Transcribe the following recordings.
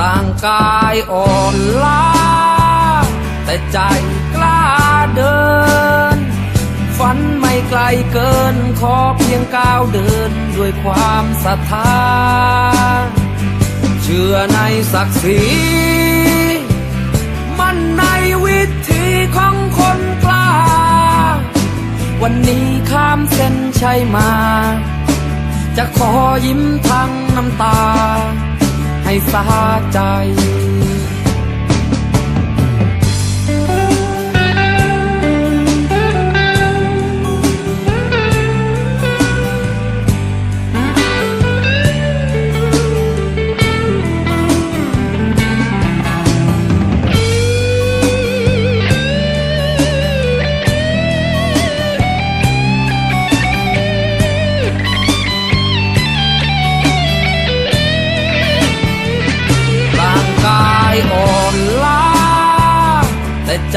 ร่างกายอ่อนล้า แต่ใจกล้าเดิน ฝันไม่ไกลเกินขอเพียงก้าวเดินด้วยความศรัทธา เชื่อในศักดิ์ศรีมันในวิธีของคนกล้า วันนี้ข้ามเส้นชัยมา จะขอยิ้มทั้งน้ำตา ให้สาใจ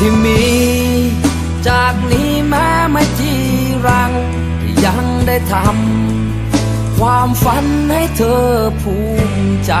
ที่มี จากนี้แม้ไม่จีรัง ยังได้ทำความฝันให้เธอภูมิใจ